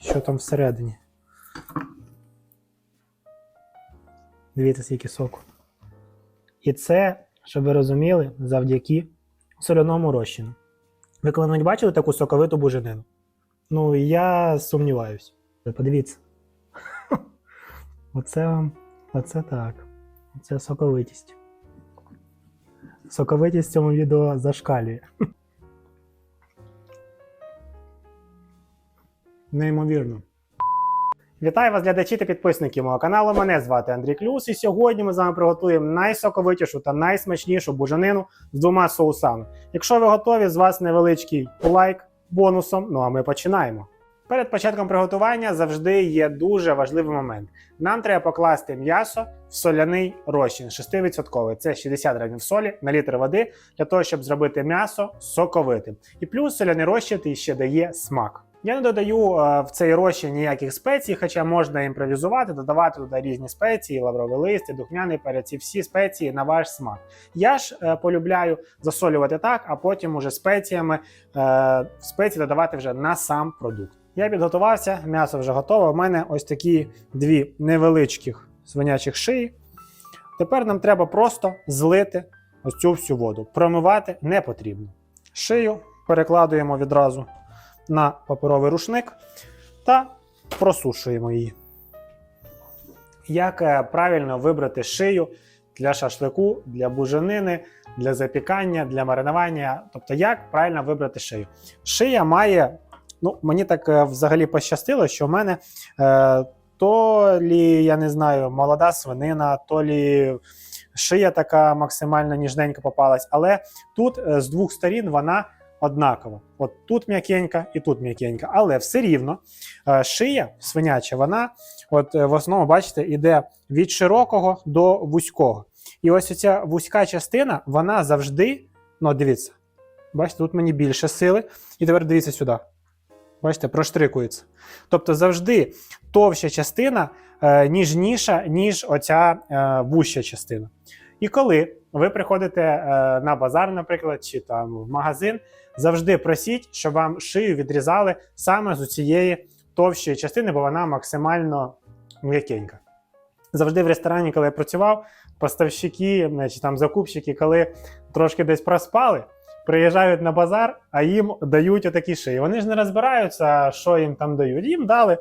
що там всередині. Дивіться, скільки соку. І це, щоб ви розуміли, завдяки соляному розчину. Ви коли-небудь бачили таку соковиту буженину? Ну, я сумніваюсь. Подивіться. Оце вам. Оце так. Оце соковитість. Соковитість в цьому відео зашкалює. Неймовірно. Вітаю вас, глядачі та підписники мого каналу. Мене звати Андрій Клюс, і сьогодні ми з вами приготуємо найсоковитішу та найсмачнішу буженину з двома соусами. Якщо ви готові, з вас невеличкий лайк бонусом. Ну а ми починаємо. Перед початком приготування завжди є дуже важливий момент. Нам треба покласти м'ясо в соляний розчин 6%. Це 60 грамів солі на літр води для того, щоб зробити м'ясо соковитим. І плюс соляний розчин ще дає смак. Я не додаю е, в цей розчин ніяких спецій, хоча можна імпровізувати, додавати туди різні спеції, лавровий лист, духмяний перець, і всі спеції на ваш смак. Я ж е, полюбляю засолювати так, а потім уже спеціями е, спеції додавати вже на сам продукт. Я підготувався, м'ясо вже готове. У мене ось такі дві невеличких свинячих шиї. Тепер нам треба просто злити ось цю всю воду. Промивати не потрібно. Шию перекладуємо відразу на паперовий рушник та просушуємо її. Як е, правильно вибрати шию для шашлику, для буженини, для запікання, для маринування? Тобто, як правильно вибрати шию? Шия має, ну, мені так е, взагалі пощастило, що в мене е, то лі, я не знаю, молода свинина, то лі шия така максимально ніжненька попалась, але тут е, з двох сторін вона однакова. От тут м'якенька і тут м'якенька. Але все рівно е, шия свиняча, вона от е, в основному, бачите, іде від широкого до вузького. І ось ця вузька частина, вона завжди, ну дивіться, бачите, тут мені більше сили. І тепер дивіться сюди. Бачите, проштрикується. Тобто завжди товща частина е, ніжніша, ніж оця е, вуща частина. І коли ви приходите е, на базар, наприклад, чи там в магазин, завжди просіть, щоб вам шию відрізали саме з цієї товщої частини, бо вона максимально м'якенька. Завжди в ресторані, коли я працював, поставщики чи там закупщики, коли трошки десь проспали, приїжджають на базар, а їм дають отакі шиї. Вони ж не розбираються, що їм там дають. Їм дали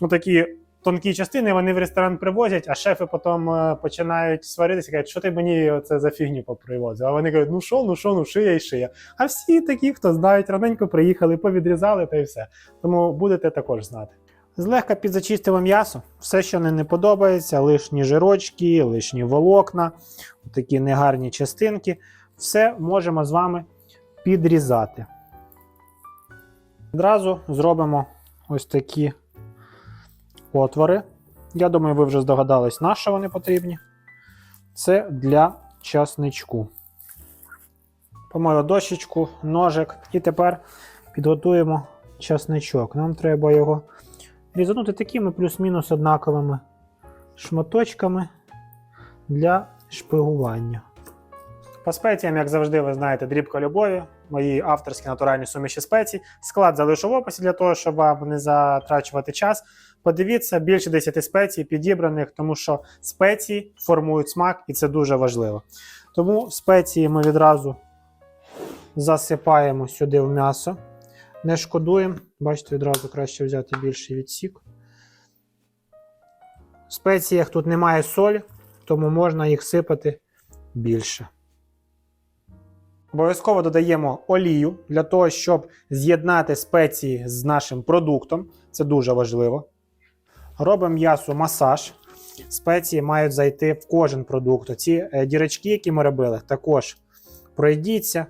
отакі тонкі частини, вони в ресторан привозять, а шефи потім е, починають сваритися, кажуть, що ти мені це за фігню попривозив. А вони кажуть, ну що, ну що, ну шия і шия. А всі такі, хто знають, раненько приїхали, повідрізали та й все. Тому будете також знати. Злегка підзачистили м'ясо, все, що не, не подобається, лишні жирочки, лишні волокна, такі негарні частинки. Все можемо з вами підрізати. Одразу зробимо ось такі отвори. Я думаю, ви вже здогадались, на що вони потрібні. Це для часничку. Помою дощечку, ножик. І тепер підготуємо часничок. Нам треба його різанути такими плюс-мінус однаковими шматочками для шпигування. По спеціям, як завжди, ви знаєте, дрібка любові, мої авторські натуральні суміші спецій. Склад залишу в описі для того, щоб вам не затрачувати час. Подивіться, більше 10 спецій підібраних, тому що спеції формують смак, і це дуже важливо. Тому спеції ми відразу засипаємо сюди в м'ясо. Не шкодуємо. Бачите, відразу краще взяти більший відсік. В спеціях тут немає солі, тому можна їх сипати більше. Обов'язково додаємо олію для того, щоб з'єднати спеції з нашим продуктом. Це дуже важливо. Робимо м'ясу масаж. Спеції мають зайти в кожен продукт. Ці е, дірочки, які ми робили, також пройдіться.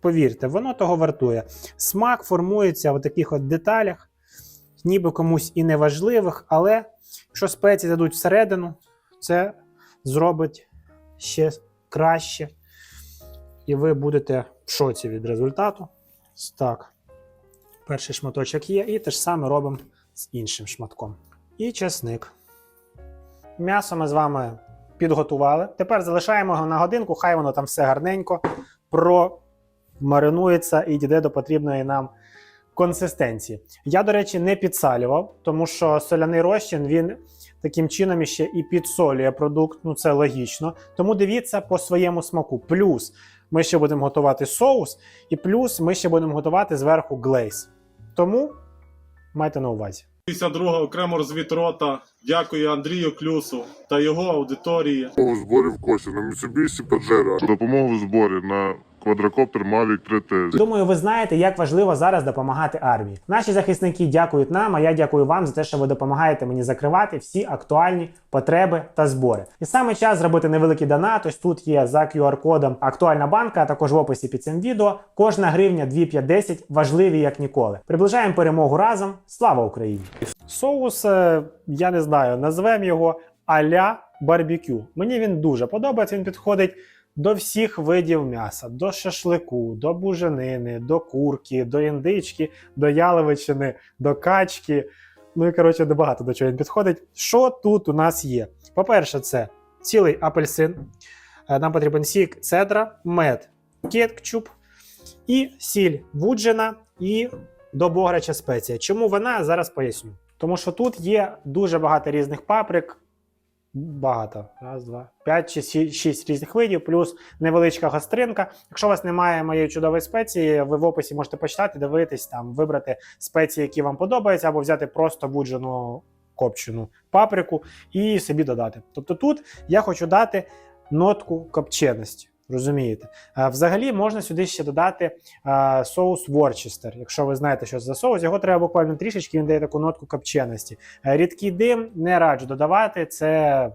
Повірте, воно того вартує. Смак формується в таких от деталях, ніби комусь і неважливих, але якщо спеції дадуть всередину, це зробить ще краще. І ви будете в шоці від результату. Так, перший шматочок є, і те ж саме робимо з іншим шматком. І чесник. М'ясо ми з вами підготували. Тепер залишаємо його на годинку, хай воно там все гарненько промаринується і дійде до потрібної нам консистенції. Я, до речі, не підсалював, тому що соляний розчин він таким чином іще і підсолює продукт. Ну це логічно. Тому дивіться по своєму смаку. Плюс ми ще будемо готувати соус, і плюс ми ще будемо готувати зверху глейс. Тому майте на увазі. 52 окремо розвідрота. Дякую Андрію Клюсу та його аудиторії. Допомогу зборі в Косі на Mitsubishi Pajero. Допомогу в зборі на квадрокоптер Mavic 3T. Думаю, ви знаєте, як важливо зараз допомагати армії. Наші захисники дякують нам, а я дякую вам за те, що ви допомагаєте мені закривати всі актуальні потреби та збори. І саме час зробити невеликий донат. Ось тут є за QR-кодом актуальна банка, а також в описі під цим відео. Кожна гривня 2,510 важливі як ніколи. Приближаємо перемогу разом. Слава Україні! Соус, е, я не знаю, назвемо його аля барбекю. Мені він дуже подобається. Він підходить до всіх видів м'яса: до шашлику, до буженини, до курки, до індички, до яловичини, до качки. Ну і коротше, багато до чого він підходить. Що тут у нас є? По-перше, це цілий апельсин. Е, Нам потрібен сік цедра, мед, кетчуп і сіль вуджена і добограча спеція. Чому вона? Зараз поясню. Тому що тут є дуже багато різних паприк. Багато. Раз, два, п'ять чи шість різних видів, плюс невеличка гостринка. Якщо у вас немає моєї чудової спеції, ви в описі можете почитати, дивитись, там, вибрати спеції, які вам подобаються, або взяти просто буджену копчену паприку і собі додати. Тобто тут я хочу дати нотку копченості. Розумієте? Взагалі можна сюди ще додати соус Worcester. Якщо ви знаєте, що це за соус, його треба буквально трішечки, він дає таку нотку копченості. Е, Рідкий дим не раджу додавати, це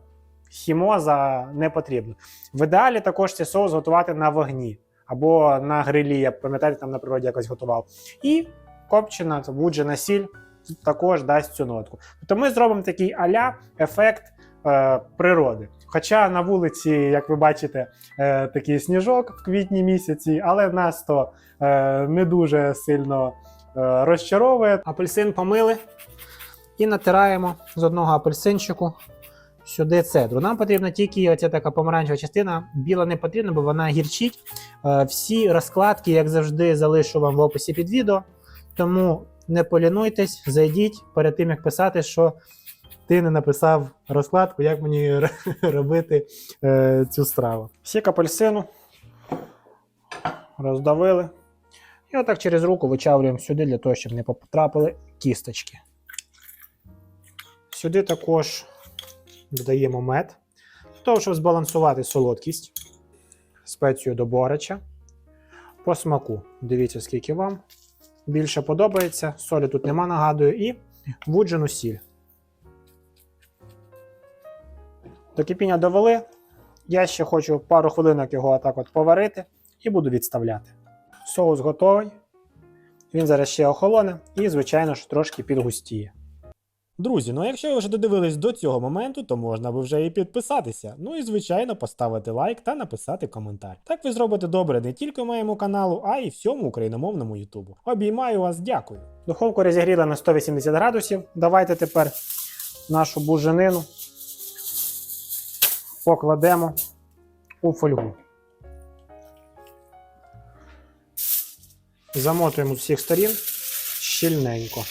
хімоза не потрібно. В ідеалі також цей соус готувати на вогні або на грилі, я пам'ятаєте, там на природі якось готував. І копчена, вуджена сіль також дасть цю нотку. Тобто ми зробимо такий аля ефект е, природи. Хоча на вулиці, як ви бачите, е, такий сніжок в квітні місяці, але нас то е, не дуже сильно е, розчаровує. Апельсин помили і натираємо з одного апельсинчику сюди цедру. Нам потрібна тільки оця така помаранчева частина. Біла не потрібна, бо вона гірчить. Всі розкладки, як завжди, залишу вам в описі під відео. Тому не полінуйтесь, зайдіть перед тим, як писати, що ти не написав розкладку, як мені робити е, цю страву. Сік апельсину роздавили. І отак через руку вичавлюємо сюди, для того, щоб не потрапили кісточки. Сюди також додаємо мед, для того, щоб збалансувати солодкість, спецію до борича. По смаку. Дивіться, скільки вам більше подобається. Солі тут нема, нагадую, і вуджену сіль. До кипіння довели. Я ще хочу пару хвилинок його отак от поварити і буду відставляти. Соус готовий. Він зараз ще охолоне і, звичайно ж, трошки підгустіє. Друзі, ну якщо ви вже додивились до цього моменту, то можна би вже і підписатися. Ну і звичайно поставити лайк та написати коментар. Так ви зробите добре не тільки моєму каналу, а й всьому україномовному Ютубу. Обіймаю вас, дякую. Духовку розігріла на 180 градусів. Давайте тепер нашу буженину покладемо у фольгу. Замотуємо з всіх сторін щільненько.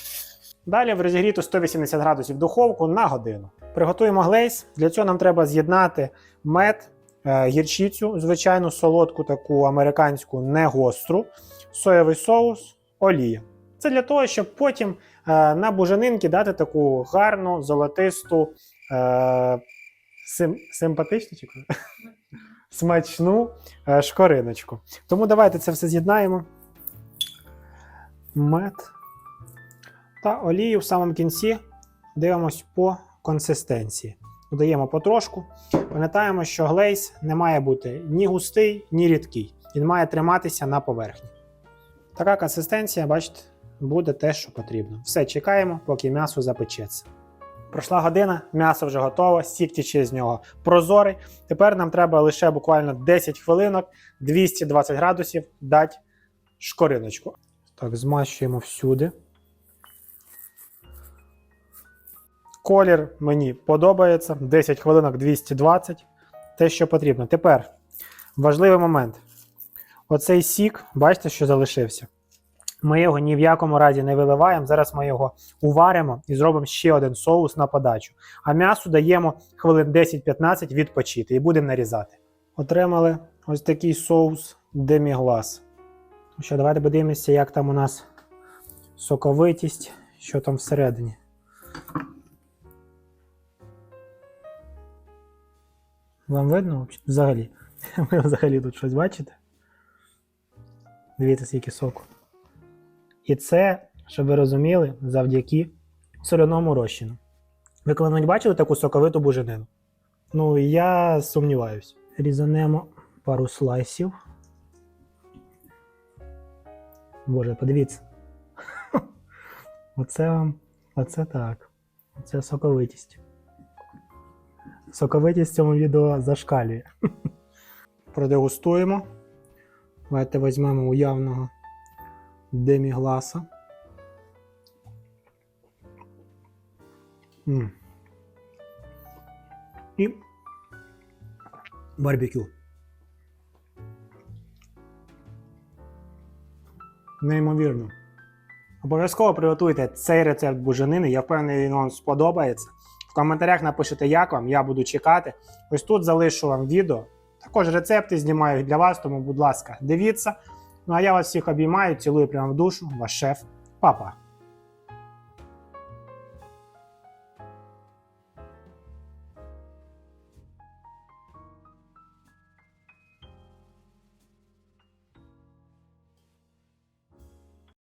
Далі в розігріту 180 градусів духовку на годину. Приготуємо глейс. Для цього нам треба з'єднати мед, е, гірчицю, звичайну солодку таку американську, не гостру, соєвий соус, олія. Це для того, щоб потім е, на буженинки дати таку гарну, золотисту, е, сим, симпатичну смачну е, шкориночку. Тому давайте це все з'єднаємо. Мед та олію в самому кінці дивимось по консистенції. Додаємо потрошку. Пам'ятаємо, що глейс не має бути ні густий, ні рідкий. Він має триматися на поверхні. Така консистенція, бачите, буде те, що потрібно. Все, чекаємо, поки м'ясо запечеться. Пройшла година, м'ясо вже готове, сік тече з нього прозорий. Тепер нам треба лише буквально 10 хвилинок, 220 градусів дати шкориночку. Так, змащуємо всюди. Колір мені подобається. 10 хвилинок 220. Те, що потрібно. Тепер важливий момент. Оцей сік, бачите, що залишився. Ми його ні в якому разі не виливаємо. Зараз ми його уваримо і зробимо ще один соус на подачу. А м'ясу даємо хвилин 10-15 відпочити і будемо нарізати. Отримали ось такий соус деміглас. Ну Що, давайте подивимося, як там у нас соковитість, що там всередині. Вам видно взагалі? Ви взагалі тут щось бачите? Дивіться, скільки соку. І це, щоб ви розуміли, завдяки соляному розчину. Ви коли-небудь бачили таку соковиту буженину? Ну, я сумніваюсь. Різанемо пару слайсів. Боже, подивіться. Оце вам. Оце так. Оце соковитість. Соковитість в цьому відео зашкалює. Продегустуємо. Давайте візьмемо уявного демігласа. І барбекю. Неймовірно. Обов'язково приготуйте цей рецепт буженини. Я впевнений, він вам сподобається. В коментарях напишите, як вам, я буду чекати. Ось тут залишу вам відео. Також рецепти знімаю для вас, тому, будь ласка, дивіться. Ну а я вас всіх обіймаю, цілую прямо в душу, ваш шеф, папа.